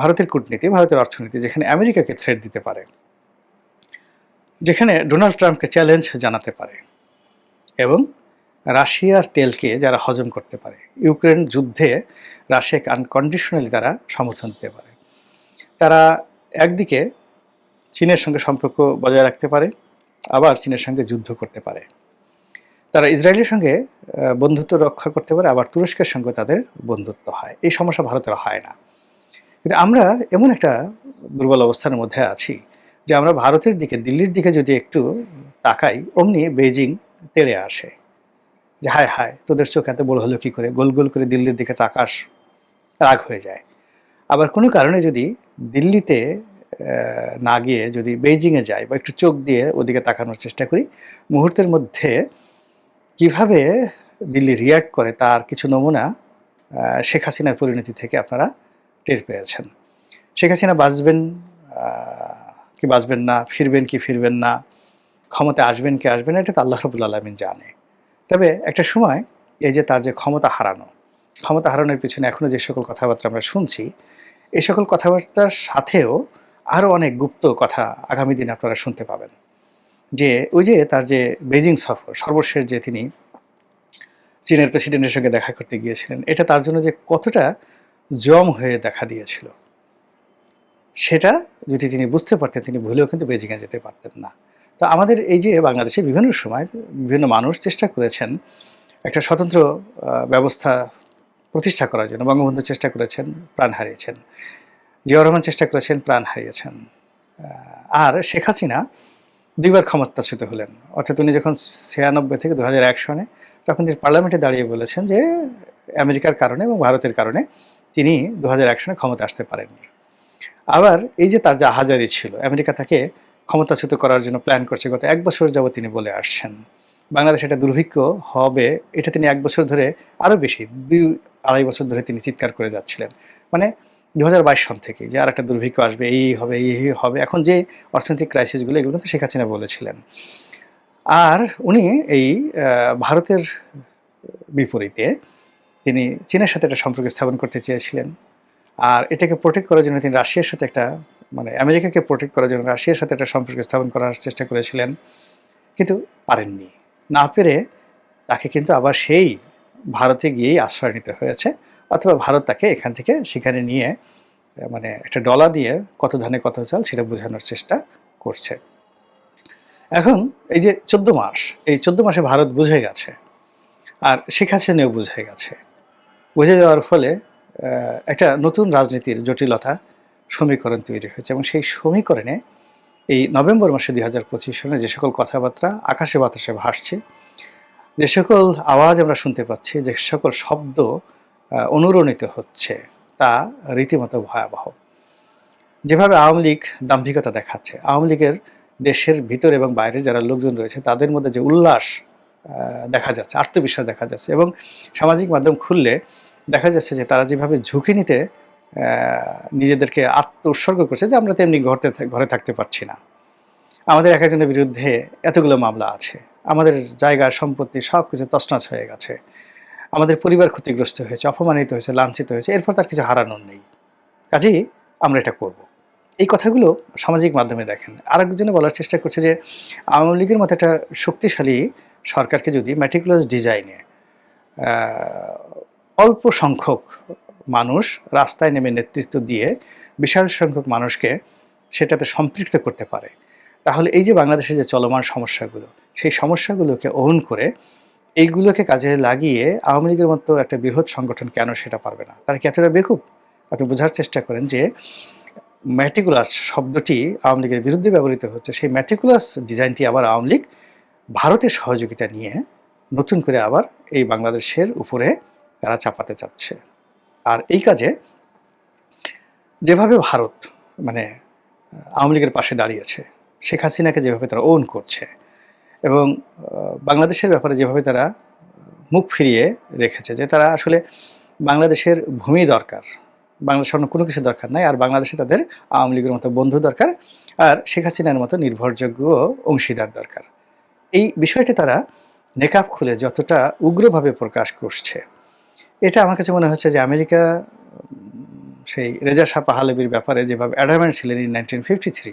ভারতের কূটনীতি, ভারতের অর্থনীতি, যেখানে আমেরিকাকে থ্রেট দিতে পারে, যেখানে ডোনাল্ড ট্রাম্পকে চ্যালেঞ্জ জানাতে পারে এবং রাশিয়ার তেলকে যারা হজম করতে পারে, ইউক্রেন যুদ্ধে রাশিয়াকে আনকন্ডিশনালি তারা সমর্থন দিতে পারে। তারা একদিকে চীনের সঙ্গে সম্পর্ক বজায় রাখতে পারে, আবার চীনের সঙ্গে যুদ্ধ করতে পারে। তারা ইসরায়েলের সঙ্গে বন্ধুত্ব রক্ষা করতে পারে, আবার তুরস্কের সঙ্গে তাদের বন্ধুত্ব হয়। এই সমস্যা ভারতের হয় না। কিন্তু আমরা এমন একটা দুর্বল অবস্থার মধ্যে আছি যে আমরা ভারতের দিকে, দিল্লির দিকে যদি একটু তাকাই, অমনি বেজিং তেড়ে আসে। যে হায় হায়, তোদের চোখ এত বড় হলো কী করে? গোল গোল করে দিল্লির দিকে তাকাস, রাগ হয়ে যায়। আবার কোনো কারণে যদি দিল্লিতে না গিয়ে যদি বেইজিংয়ে যাই বা একটু চোখ দিয়ে ওদিকে তাকানোর চেষ্টা করি, মুহূর্তের মধ্যে কীভাবে দিল্লি রিয়াক্ট করে তার কিছু নমুনা শেখ হাসিনার পরিণতি থেকে আপনারা টের পেয়েছেন। শেখ হাসিনা বাঁচবেন কি বাঁচবেন না, ফিরবেন কি ফিরবেন না ক্ষমতা আসবেন কি আসবেন এটা তো আল্লাহ রবুল আলমিন জানে। তবে একটা সময় এই যে তার যে ক্ষমতা হারানো, ক্ষমতা হারানোর পিছনে এখনও যে সকল কথাবার্তা আমরা শুনছি এই সকল কথাবার্তার সাথেও আরও অনেক গুপ্ত কথা আগামী দিনে আপনারা শুনতে পাবেন। যে ওই যে তার যে বেজিং সফর, সর্বশেষ যে তিনি চীনের প্রেসিডেন্টের সঙ্গে দেখা করতে গিয়েছিলেন, এটা তার জন্য যে কতটা জম হয়ে দেখা দিয়েছিল। সেটা যদি তিনি বুঝতে পারতেন, তিনি ভুলেও কিন্তু বেজিংয়ে যেতে পারতেন না। তো আমাদের এই যে বাংলাদেশে বিভিন্ন সময় বিভিন্ন মানুষ চেষ্টা করেছেন একটা স্বতন্ত্র ব্যবস্থা প্রতিষ্ঠা করার জন্য। বঙ্গবন্ধু চেষ্টা করেছেন, প্রাণ হারিয়েছেন। জিয়াউর রহমান চেষ্টা করেছেন, প্রাণ হারিয়েছেন। আর শেখ হাসিনা দুইবার ক্ষমতাচ্যুত হলেন। অর্থাৎ উনি যখন ছিয়ানব্বই থেকে দু হাজার এক সনে তখন তিনি পার্লামেন্টে দাঁড়িয়ে বলেছেন যে, আমেরিকার কারণে এবং ভারতের কারণে তিনি দু হাজার সনে ক্ষমতা আসতে পারেননি। আবার এই যে তার যে আহাজারি ছিল, আমেরিকা তাকে ক্ষমতাচ্যুত করার জন্য প্ল্যান করছে, গত এক বছর যাবত তিনি বলে আসছেন। বাংলাদেশ এটা দুর্ভিক্ষ হবে, এটা তিনি এক বছর ধরে আরও বেশি, দুই আড়াই বছর ধরে তিনি চিৎকার করে যাচ্ছিলেন। মানে দু হাজার বাইশ সন থেকে যে আর একটা দুর্ভিক্ষ আসবে, এই হবে এই হবে, এখন যে অর্থনৈতিক ক্রাইসিসগুলো এগুলো কিন্তু শেখ হাসিনা বলেছিলেন। আর উনি এই ভারতের বিপরীতে তিনি চীনের সাথে একটা সম্পর্ক স্থাপন করতে চেয়েছিলেন। আর এটাকে প্রোটেক্ট করার জন্য তিনি রাশিয়ার সাথে একটা মানে আমেরিকাকে প্রোটেক্ট করার জন্য রাশিয়ার সাথে একটা সম্পর্ক স্থাপন করার চেষ্টা করেছিলেন, কিন্তু পারেননি। না পেরে তাকে কিন্তু আবার সেই ভারতে গিয়েই আশ্রয় নিতে হয়েছে, অথবা ভারত তাকে এখান থেকে সেখানে নিয়ে মানে একটা ডলা দিয়ে কত ধানে কত চাল সেটা বোঝানোর চেষ্টা করছে। এখন এই যে চোদ্দ মাস, এই চোদ্দ মাসে ভারত বুঝে গেছে, আর শেখ হাসিনাও বুঝে গেছে। বুঝে যাওয়ার ফলে একটা নতুন রাজনীতির জটিলতা সমীকরণ তৈরি হয়েছে এবং সেই সমীকরণে এই নভেম্বর মাসে দুই হাজার পঁচিশ সনে যে সকল কথাবার্তা আকাশে বাতাসে ভাসছে, যে সকল আওয়াজ আমরা শুনতে পাচ্ছি, যে সকল শব্দ অনুরণিত হচ্ছে, তা রীতিমতো ভয়াবহ। যেভাবে আওয়ামী লীগ দাম্ভিকতা দেখাচ্ছে, আওয়ামী লীগের দেশের ভিতর এবং বাইরে যারা লোকজন রয়েছে, তাদের মধ্যে যে উল্লাস দেখা যাচ্ছে, আত্মবিশ্বাস দেখা যাচ্ছে এবং সামাজিক মাধ্যম খুললে দেখা যাচ্ছে যে তারা যেভাবে ঝুঁকি নিতে নিজেদেরকে আত্ম উৎসর্গ করছে যে আমরা তেমনি ঘরতে ঘরে থাকতে পারছি না। আমাদের এক একজনের বিরুদ্ধে এতগুলো মামলা আছে। আমাদের জায়গা, সম্পত্তি সব কিছু তছনছ হয়ে গেছে। আমাদের পরিবার ক্ষতিগ্রস্ত হয়েছে, অপমানিত হয়েছে, লাঞ্ছিত হয়েছে, এরপর তার কিছু হারানোর নেই। কাজেই আমরা এটা করব। এই কথাগুলো সামাজিক মাধ্যমে দেখেন। আরেকজনে বলার চেষ্টা করছে যে আওয়ামী লীগের মতো একটা শক্তিশালী সরকারকে যদি ম্যাটিকুলাস ডিজাইনে অল্প সংখ্যক মানুষ রাস্তায় নেমে নেতৃত্ব দিয়ে বিশাল সংখ্যক মানুষকে সেটাতে সম্পৃক্ত করতে পারে, তাহলে এই যে বাংলাদেশের যে চলমান সমস্যাগুলো, সেই সমস্যাগুলোকে ওহন করে এইগুলোকে কাজে লাগিয়ে আওয়ামী লীগের মতো একটা বৃহৎ সংগঠন কেন সেটা পারবে না? তারা কি এতটা বেকুব? আপনি বোঝার চেষ্টা করেন যে ম্যাটিকুলাস শব্দটি আওয়ামী লীগের বিরুদ্ধে ব্যবহৃত হচ্ছে, সেই ম্যাটিকুলাস ডিজাইনটি আবার আওয়ামী লীগ ভারতের সহযোগিতা নিয়ে নতুন করে আবার এই বাংলাদেশের উপরে তারা চাপাতে চাচ্ছে। আর এই কাজে যেভাবে ভারত মানে আওয়ামী লীগের পাশে দাঁড়িয়েছে, শেখ হাসিনাকে যেভাবে তারা ওন করছে এবং বাংলাদেশের ব্যাপারে যেভাবে তারা মুখ ফিরিয়ে রেখেছে যে তারা আসলে বাংলাদেশের ভূমি দরকার বাংলাদেশের অন্য কোনো কিছু দরকার নাই আর বাংলাদেশে তাদের আওয়ামী লীগের মতো বন্ধু দরকার আর শেখ হাসিনার মতো নির্ভরযোগ্য অংশীদার দরকার। এই বিষয়টি তারা নেকাব খুলে যতটা উগ্রভাবে প্রকাশ করছে। এটা আমার কাছে মনে হচ্ছে যে আমেরিকা সেই রেজা শাহ পাহালবির ব্যাপারে যেভাবে অ্যাডামেন্ট ছিলেন ইন নাইনটিন ফিফটি থ্রি,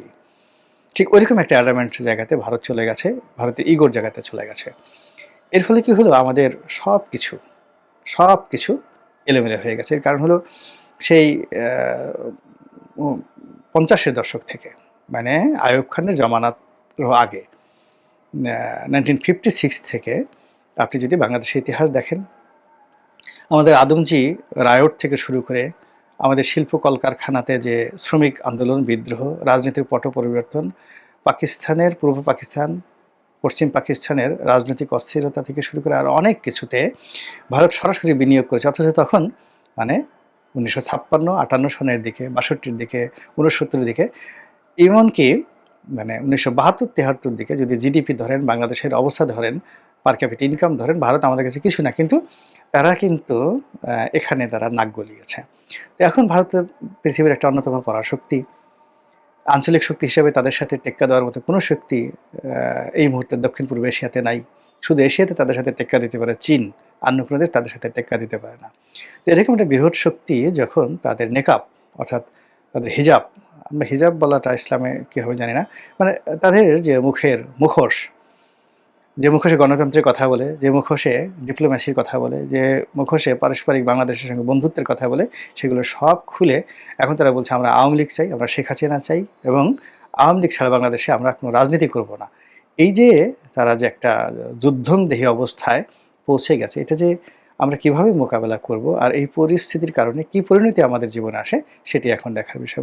ঠিক ওইরকম একটা অ্যাডামেন্ট জায়গাতে ভারত চলে গেছে, ভারতের ইগোর জায়গাতে চলে গেছে। এর ফলে কি হলো? আমাদের সব কিছু সব কিছু এলোমেলো হয়ে গেছে। এর কারণ হলো সেই পঞ্চাশের দশক থেকে মানে আয়ুব খানের জমানাত আগে। নাইনটিন ফিফটি সিক্স থেকে আপনি যদি বাংলাদেশের ইতিহাস দেখেন, আমাদের আদমজি রায়ট থেকে শুরু করে আমাদের শিল্প কলকারখানাতে যে শ্রমিক আন্দোলন, বিদ্রোহ, রাজনীতির পট পরিবর্তন, পাকিস্তানের, পূর্ব পাকিস্তান, পশ্চিম পাকিস্তানের রাজনৈতিক অস্থিরতা থেকে শুরু করে আর অনেক কিছুতে ভারত সরাসরি বিনিয়োগ করেছে। অথচ তখন মানে উনিশশো ছাপ্পান্ন, আটান্ন সনের দিকে, বাষট্টির দিকে উনসত্তরের দিকে, এমনকি মানে উনিশশো বাহাত্তর তেহাত্তর দিকে যদি জিডিপি ধরেন, বাংলাদেশের অবস্থা ধরেন পার ক্যাপিট ইনকাম ধরেন, ভারত আমাদের কাছে কিছু না, কিন্তু তারা কিন্তু এখানে তারা নাক গলিয়েছে। তো এখন ভারতের পৃথিবীর একটা অন্যতম পরাশক্তি। আঞ্চলিক শক্তি হিসেবে তাদের সাথে টেক্কা দেওয়ার মতো কোনো শক্তি এই মুহূর্তে দক্ষিণ পূর্ব এশিয়াতে নাই। শুধু এশিয়াতে তাদের সাথে টেক্কা দিতে পারে চীন, অন্য কোনো দেশ তাদের সাথে টেক্কা দিতে পারে না। তো এরকম একটা বৃহৎ শক্তি যখন তাদের নেকাব অর্থাৎ তাদের হিজাব আমরা হিজাব বলাটা ইসলামে কী হবে জানি না মানে তাদের যে মুখের মুখোশ, যে মুখোশে গণতন্ত্রের কথা বলে, যে মুখোশে ডিপ্লোম্যাসির কথা বলে, যে মুখোশে পারস্পরিক বাংলাদেশের সঙ্গে বন্ধুত্বের কথা বলে, সেগুলো সব খুলে এখন তারা বলছে, আমরা আওয়ামী লীগ চাই, আমরা শেখ হাসিনা চাই এবং আওয়ামী লীগ ছাড়া বাংলাদেশে আমরা কোনো রাজনীতি করব না। এই যে তারা যে একটা যুদ্ধংদেহী অবস্থায় পৌঁছে গেছে, এটা যে আমরা কীভাবে মোকাবেলা করব আর এই পরিস্থিতির কারণে কি পরিণতি আমাদের জীবনে আসে, সেটি এখন দেখার বিষয়।